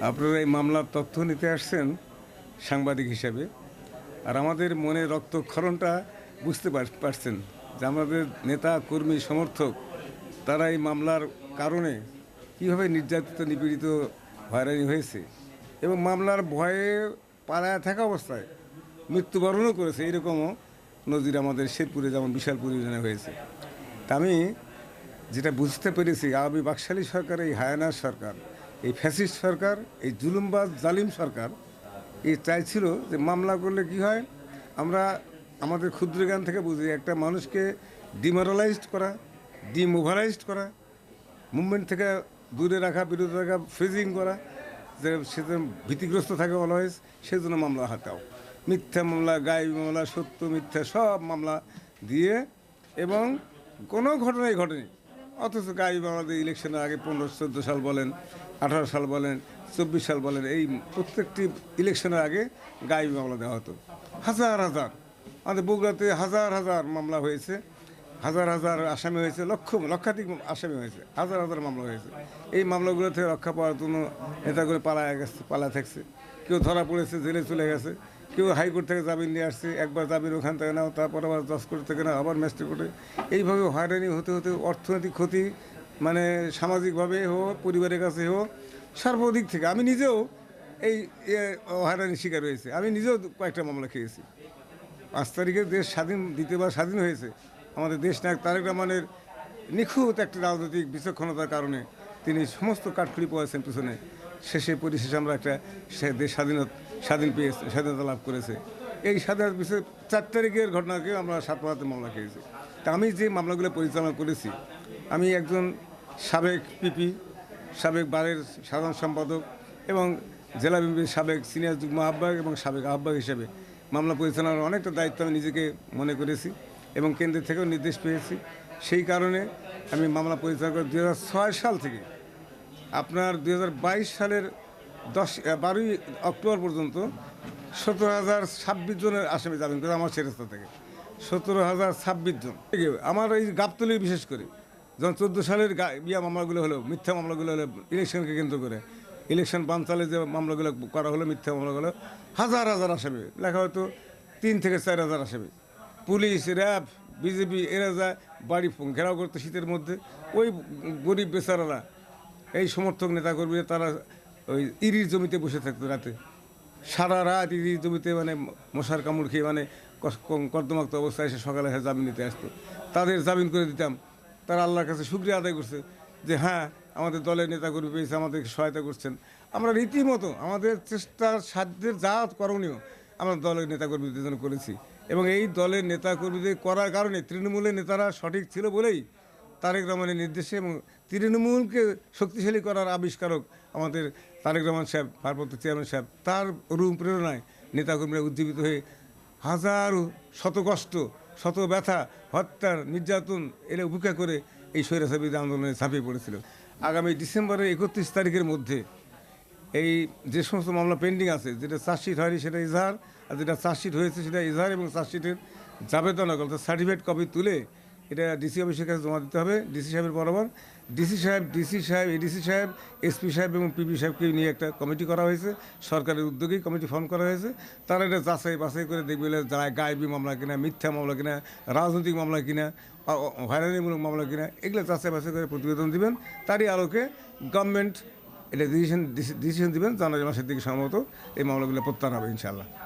আপনারা এই মামলার তথ্য নিতে আসছেন সাংবাদিক হিসাবে। আর আমাদের মনে রক্তক্ষরণটা বুঝতে পার- পারছেন যে আমাদের নেতা, কর্মী, সমর্থক, তারা এই মামলার কারণে কীভাবে নির্যাতিত, নিপীড়িত, হয়রানি হয়েছে এবং মামলার ভয়ে পালায় থাকা অবস্থায় মৃত্যুবরণও করেছে, এরকমও নজির আমাদের শেরপুরে যেমন বিশাল ইউনিয়নে হয়েছে। তা আমি যেটা বুঝতে পেরেছি, আওয়ামী বাকশালী সরকার, এই হায়ানার সরকার এই ফ্যাসিস্ট সরকার, এই জুলুমবাজ, জালিম সরকার এই চাইছিল যে মামলা করলে কি হয়? আমরা আমাদের ক্ষুদ্র জ্ঞান থেকে বুঝি একটা মানুষকে ডিমোরালাইজড করা ডিমোভারাইজড করা মুভমেন্ট থেকে দূরে রাখা বিরত রাখা ফ্রিজিং করা, যে সে ভীতিগ্রস্ত থাকে অলওয়েজ সেই জন্য মামলা হাতাও মিথ্যা মামলা গায়ে মামলা, সত্য মিথ্যা, সব মামলা দিয়ে এবং কোনো ঘটনাই ঘটেনি। অথচ গায়ে মামলা দিয়ে ইলেকশনের আগে পনেরো, চোদ্দ সাল বলেন আঠারো সাল বলেন, চব্বিশ সাল বলেন, এই প্রত্যেকটি ইলেকশনের আগে গায়ে মামলা দেওয়া হতো। হাজার হাজার, আমাদের বগুড়াতে হাজার হাজার মামলা হয়েছে, হাজার হাজার আসামি হয়েছে, লক্ষ, লক্ষাধিক আসামি হয়েছে, হাজার হাজার মামলা হয়েছে। এই মামলাগুলো থেকে রক্ষা পাওয়ার জন্য নেতাগুলো পালায় গেছে পালা থাকছে। কেউ ধরা পড়েছে, জেলে চলে গেছে, কেউ হাইকোর্ট থেকে জামিন নিয়ে আসছে, একবার জামিন ওখান থেকে নাও, তারপর আবার দশ কোর্ট থেকে নাও, আবার ম্যাজিস্ট্রেট কোর্টে। এইভাবে হয়রানি হতে হতে অর্থনৈতিক ক্ষতি মানে সামাজিকভাবে হোক, পরিবারের কাছে হোক, সর্বদিক থেকে। আমি নিজেও এই হয়রানির শিকার হয়েছে। আমি নিজেও কয়েকটা মামলা খেয়েছি। পাঁচ তারিখে দেশ স্বাধীন, দ্বিতীয়বার স্বাধীন হয়েছে। আমাদের দেশ নায়ক তারেক রহমানের নিখুঁত একটা রাজনৈতিক বিচক্ষণতার কারণে তিনি সমস্ত কাঠখড়ি পড়েছেন পিছনে শেষে পরিশেষে আমরা একটা সে দেশ স্বাধীনত, স্বাধীন পেয়েছে, স্বাধীনতা লাভ করেছে। এই স্বাধীনতার বিষয়ে চার তারিখের ঘটনাকে আমরা সাত মামলা খেয়েছি। তা আমি যে মামলাগুলো পরিচালনা করেছি, আমি একজন সাবেক পিপি, সাবেক বারের সাধারণ সম্পাদক এবং জেলা বিএনপির সাবেক সিনিয়র যুগ্ম আহ্বায়ক এবং সাবেক আহ্বায়ক হিসেবে মামলা পরিচালনার অনেকটা দায়িত্ব আমি নিজেকে মনে করেছি এবং কেন্দ্রের থেকেও নির্দেশ পেয়েছি। সেই কারণে আমি মামলা পরিচালনা করে দু সাল থেকে আপনার দু হাজার বাইশ সালের দশ বারোই অক্টোবর পর্যন্ত সতেরো হাজার ছাব্বিশ জনের আসামি জামিন করে আমার সেরেস্তা থেকে। সতেরো হাজার ছাব্বিশ জন। আমার এই গাবতলি বিশেষ করে যখন চোদ্দ সালের ইয়া মামলাগুলো হলো, মিথ্যা মামলাগুলো হলো, ইলেকশনকে কেন্দ্র করে। ইলেকশন বানচালে যে মামলাগুলো করা হলো, মিথ্যা মামলাগুলো, হাজার হাজার আসামি। লেখা হয়তো তিন থেকে চার হাজার আসামি। পুলিশ, র্যাব, বিজেপি, এরা যায় বাড়ি ঘেরাও করতো শীতের মধ্যে, ওই গরিব বেচারারা, এই সমর্থক নেতা নেতাকর্মীরা তারা ওই ইরির জমিতে বসে থাকতো রাতে। সারা রাত ইরির জমিতে মানে মশার কামড় খেয়ে মানে কর্দমাক্ত অবস্থায় এসে সকালে এসে জামিন নিতে আসতো। তাদের জামিন করে দিতাম। তারা আল্লাহর কাছে শুক্রিয়া আদায় করছে যে হ্যাঁ আমাদের দলের নেতাকর্মী পেয়েছে, আমাদেরকে সহায়তা করছেন। আমরা রীতিমতো, আমাদের চেষ্টার সাধ্যের যা করণীয়, আমরা দলের নেতাকর্মীদের জন্য করেছি। এবং এই দলের নেতাকর্মীদের করার কারণে তৃণমূলের নেতারা সঠিক ছিল বলেই তারেক রহমানের নির্দেশে এবং তৃণমূলকে শক্তিশালী করার আবিষ্কারক আমাদের তারেক রহমান সাহেব, ভারপ্রাপ্ত চেয়ারম্যান সাহেব, তার রুম প্রেরণায় নেতাকর্মীরা উজ্জীবিত হয়ে হাজার শত কষ্ট শত ব্যথা, হত্যার, নির্যাতন এলে উপেক্ষা করে এই স্বৈরাচারী আন্দোলনে ঝাঁপিয়ে পড়েছিল। আগামী ডিসেম্বরের একত্রিশ তারিখের মধ্যে এই যে সমস্ত মামলা পেন্ডিং আছে, যেটা চার্জশিট হয়নি সেটা ইজহার, আর যেটা চার্জশিট হয়েছে সেটা ইজহার এবং চার্জশিটের জাবেদনা, অর্থাৎ সার্টিফিকেট কপি তুলে এটা ডিসি অফিসের কাছে জমা দিতে হবে ডিসি সাহেবের বরাবর। ডিসি সাহেব ডিসি সাহেব এডিসি সাহেব এসপি সাহেব এবং পিপি সাহেবকে নিয়ে একটা কমিটি করা হয়েছে, সরকারের উদ্যোগেই কমিটি ফর্ম করা হয়েছে। তারা এটা যাচাই বাছাই করে দেখবে যারা গায়েবী মামলা কিনা, মিথ্যা মামলা কিনা, রাজনৈতিক মামলা কিনা হয়রানিমূলক মামলা কিনা, এগুলো যাচাই বাছাই করে প্রতিবেদন দিবেন। তারই আলোকে গভর্নমেন্ট এটা ডিসিশন ডিসিশন দিবেন, জানুয়ারি মাসের দিকে সম্ভবত এই মামলাগুলো প্রত্যাহার হবে ইনশাল্লাহ